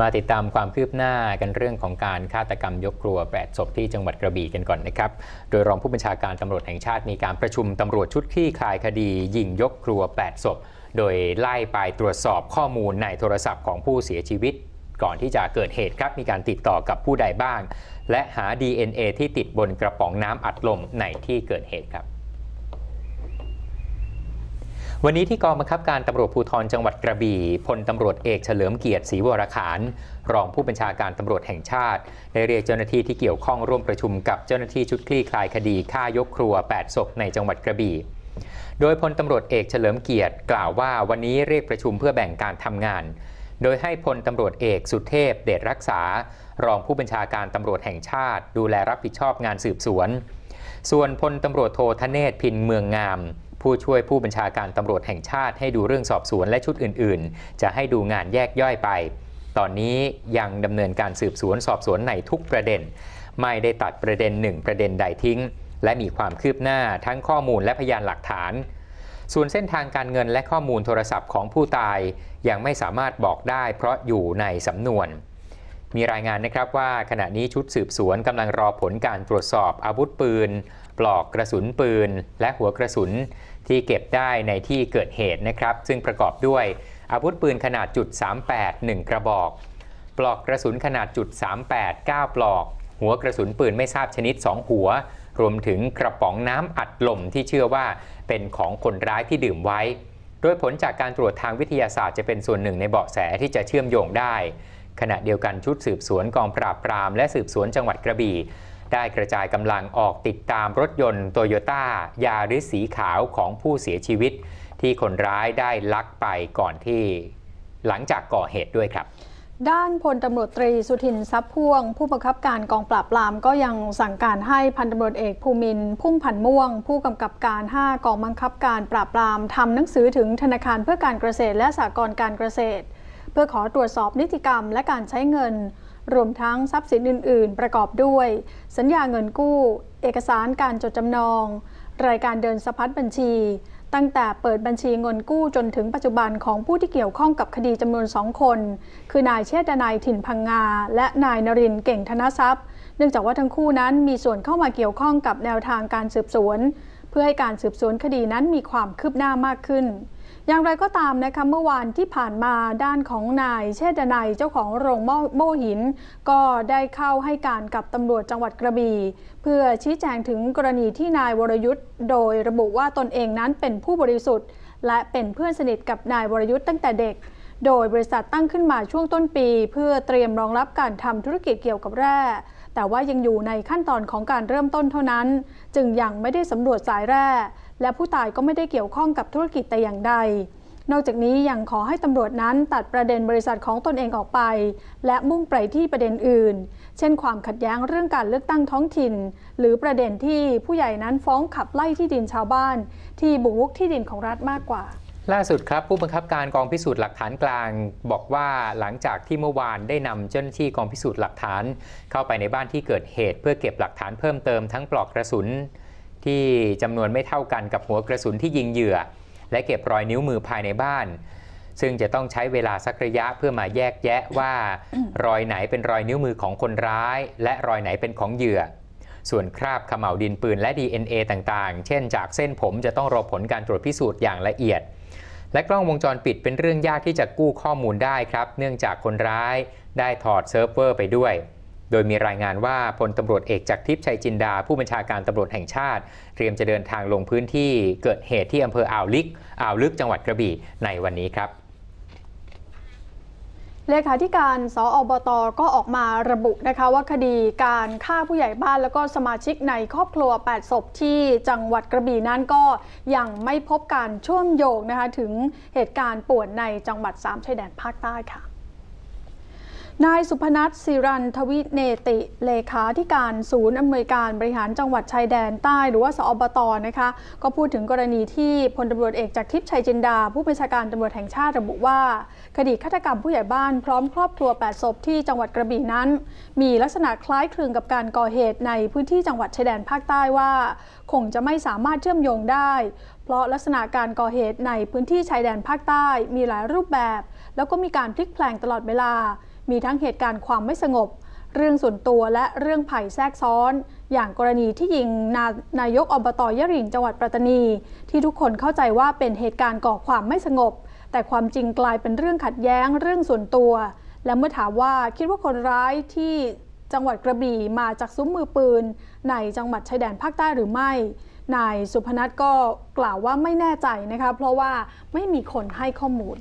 มาติดตามความคืบหน้ากันเรื่องของการฆาตกรรมยกครัวแปดศพที่จังหวัดกระบี่กันก่อนนะครับ โดยรองผู้บัญชาการตำรวจแห่งชาติมีการประชุมตำรวจชุดคลี่คลายคดี ยิงยกครัว8ศพ โดยไล่ไปตรวจสอบข้อมูลในโทรศัพท์ของผู้เสียชีวิต ก่อนที่จะเกิดเหตุครับ มีการติดต่อกับผู้ใดบ้าง และหา DNA ที่ติดบนกระป๋องน้ำอัดลมในที่เกิดเหตุครับ วันนี้ที่กองบังคับการตำรวจภูธรจังหวัดกระบี่พลตำรวจเอกเฉลิมเกียรติศรีวรขานรองผู้บัญชาการตำรวจแห่งชาติได้เรียกเจ้าหน้าที่ที่เกี่ยวข้องร่วมประชุมกับเจ้าหน้าที่ชุดคลี่คลายคดีฆ่ายกครัว 8 ศพในจังหวัดกระบี่ โดยพลตำรวจเอกเฉลิมเกียรติกล่าวว่าวันนี้เรียกประชุมเพื่อแบ่งการทำงาน โดยให้พลตำรวจเอกสุเทพ เดชรักษา รองผู้บัญชาการตำรวจแห่งชาติ ดูแลรับผิดชอบงานสืบสวน ส่วนพลตำรวจโททเนศพินเมืองงาม ผู้ช่วยผู้บัญชาการตำรวจแห่งชาติให้ดูเรื่องสอบสวนและชุดอื่น ๆ จะให้ดูงานแยกย่อยไป ตอนนี้ยังดำเนินการสืบสวนสอบสวนในทุกประเด็น ไม่ได้ตัดประเด็นหนึ่งประเด็นใดทิ้ง และมีความคืบหน้าทั้งข้อมูลและพยานหลักฐาน ส่วนเส้นทางการเงินและข้อมูลโทรศัพท์ของผู้ตายยังไม่สามารถบอกได้ เพราะอยู่ในสำนวนมีรายงานนะครับว่าขณะนี้ชุดสืบสวนกำลังรอผลการตรวจสอบอาวุธปืน ปลอกกระสุนปืน และหัวกระสุนที่เก็บได้ในที่เกิดเหตุนะครับ ซึ่งประกอบด้วยอาวุธปืนขนาดจุด38 1 กระบอก ปลอกกระสุนขนาดจุด38 9 ปลอก หัวกระสุนปืนไม่ทราบชนิด 2 หัว รวมถึงกระป๋องน้ำอัดลมที่เชื่อว่าเป็นของคนร้ายที่ดื่มไว้ โดยผลจากการตรวจทางวิทยาศาสตร์จะเป็นส่วนหนึ่งในเบาะแสที่จะเชื่อมโยงได้ ขณะเดียวกันชุดสืบสวนกองปราบปราม และสืบสวนจังหวัดกระบี่ ได้กระจายกำลังออกติดตามรถยนต์โตโยต้ายาริสสีขาวของผู้เสียชีวิต ที่คนร้ายได้ลักไปก่อนที่หลังจากก่อเหตุด้วยครับด้านพลตำรวจตรีสุทินทรัพย์พ่วง ผู้บังคับการกองปราบปรามก็ยังสั่งการให้พันตำรวจเอกภูมินพุ่มพันม่วง ผู้กำกับการ 5 กองบังคับการปราบปรามทำหนังสือถึงธนาคารเพื่อการเกษตรและสหกรณ์การเกษตร เพื่อขอตรวจสอบนิติกรรมและการใช้เงิน รวมทั้งทรัพย์สินอื่น ๆ ประกอบด้วย สัญญาเงินกู้ เอกสารการจดจำนอง รายการเดินสะพัดบัญชี ตั้งแต่เปิดบัญชีเงินกู้จนถึงปัจจุบันของผู้ที่เกี่ยวข้องกับคดีจำนวนสองคน คือนายเชษดนายถิ่นพังงา และนายนรินเก่งธนทรัพย์ เนื่องจากว่าทั้งคู่นั้นมีส่วนเข้ามาเกี่ยวข้องกับแนวทางการสืบสวน เพื่อให้การสืบสวนคดีนั้นมีความคืบหน้ามากขึ้น อย่างไรก็ตามนะคะเมื่อวานที่ผ่านมาด้านของนายเชษดนายเจ้าของโรงโม่หิน ก็ได้เข้าให้การกับตำรวจจังหวัดกระบี่เพื่อชี้แจงถึงกรณีที่นายวรยุทธ์ โดยระบุว่าตนเองนั้นเป็นผู้บริสุทธิ์ และเป็นเพื่อนสนิทกับนายวรยุทธ์ตั้งแต่เด็ก โดยบริษัทตั้งขึ้นมาช่วงต้นปี เพื่อเตรียมรองรับการทำธุรกิจเกี่ยวกับแร่แต่ว่ายังอยู่ในขั้นตอนของการเริ่มต้นเท่านั้น จึงยังไม่ได้สำรวจสายแร่ และผู้ตายก็ไม่ได้เกี่ยวข้องกับธุรกิจแต่อย่างใด นอกจากนี้ยังขอให้ตำรวจนั้นตัดประเด็นบริษัทของตนเองออกไป และมุ่งไปที่ประเด็นอื่น เช่น ความขัดแย้งเรื่องการเลือกตั้งท้องถิ่น หรือประเด็นที่ผู้ใหญ่นั้นฟ้องขับไล่ที่ดินชาวบ้าน ที่บุกรุกที่ดินของรัฐมากกว่าล่าสุดครับ ผู้บังคับการกองพิสูจน์หลักฐานกลาง บอกว่าหลังจากที่เมื่อวานได้นำเจ้าหน้าที่กองพิสูจน์หลักฐาน เข้าไปในบ้านที่เกิดเหตุ เพื่อเก็บหลักฐานเพิ่มเติมทั้งปลอกกระสุน ที่จำนวนไม่เท่ากันกับหัวกระสุนที่ยิงเหยื่อ และเก็บรอยนิ้วมือภายในบ้าน ซึ่งจะต้องใช้เวลาสักระยะเพื่อมาแยกแยะว่ารอยไหนเป็นรอยนิ้วมือของคนร้าย และรอยไหนเป็นของเหยื่อ ส่วนคราบขม่าวดินปืนและ DNA ต่างๆ เช่น จากเส้นผมจะต้องรอผลการตรวจพิสูจน์อย่างละเอียด และกล้องวงจรปิดเป็นเรื่องยากที่จะกู้ข้อมูลได้ครับ เนื่องจากคนร้ายได้ถอดเซิร์ฟเวอร์ไปด้วย โดยมีรายงานว่าพลตำรวจเอกจากทิพย์ชัยจินดา ผู้บัญชาการตำรวจแห่งชาติ เตรียมจะเดินทางลงพื้นที่เกิดเหตุที่อำเภออ่าวลึกอ่าวลึกจังหวัดกระบี่ในวันนี้ครับเลขาธิการ สออบต ก็ออกมาระบุนะคะว่าคดีการฆ่าผู้ใหญ่บ้านแล้วก็สมาชิกในครอบครัว 8 ศพที่จังหวัดกระบี่นั้นก็ยังไม่พบการเชื่อมโยงนะคะถึงเหตุการณ์ป่วนในจังหวัดสามชายแดนภาคใต้ค่ะ นายสุพนัทศิรันทวิเนติเลขาธิการศูนย์อำนวยการบริหารจังหวัดชายแดนใต้หรือว่าสอบตนะคะก็พูดถึงกรณีที่พลตำรวจเอกจากทิพย์ชัยจินดา ผู้บัญชาการตำรวจแห่งชาติระบุว่า คดีฆาตกรรมผู้ใหญ่บ้านพร้อมครอบครัว 8 ศพที่จังหวัดกระบี่นั้น มีลักษณะคล้ายคลึงกับการก่อเหตุในพื้นที่จังหวัดชายแดนภาคใต้ว่า คงจะไม่สามารถเชื่อมโยงได้ เพราะลักษณะการก่อเหตุในพื้นที่ชายแดนภาคใต้มีหลายรูปแบบ แล้วก็มีการพลิกแปลงตลอดเวลา มีทั้งเหตุการณ์ความไม่สงบ เรื่องส่วนตัวและเรื่องภัยแทรกซ้อน อย่างกรณีที่ยิงนานายกอบตยะริงจังหวัดปัตตานี ที่ทุกคนเข้าใจว่าเป็นเหตุการณ์ก่อความไม่สงบ แต่ความจริงกลายเป็นเรื่องขัดแย้งเรื่องส่วนตัว และเมื่อถามว่าคิดว่าคนร้ายที่จังหวัดกระบี่มาจากซุ้มมือปืน ในจังหวัดชายแดนภาคใต้หรือไม่ นายสุพนัทก็กล่าวว่าไม่แน่ใจนะคะเพราะว่าไม่มีคนให้ข้อมูล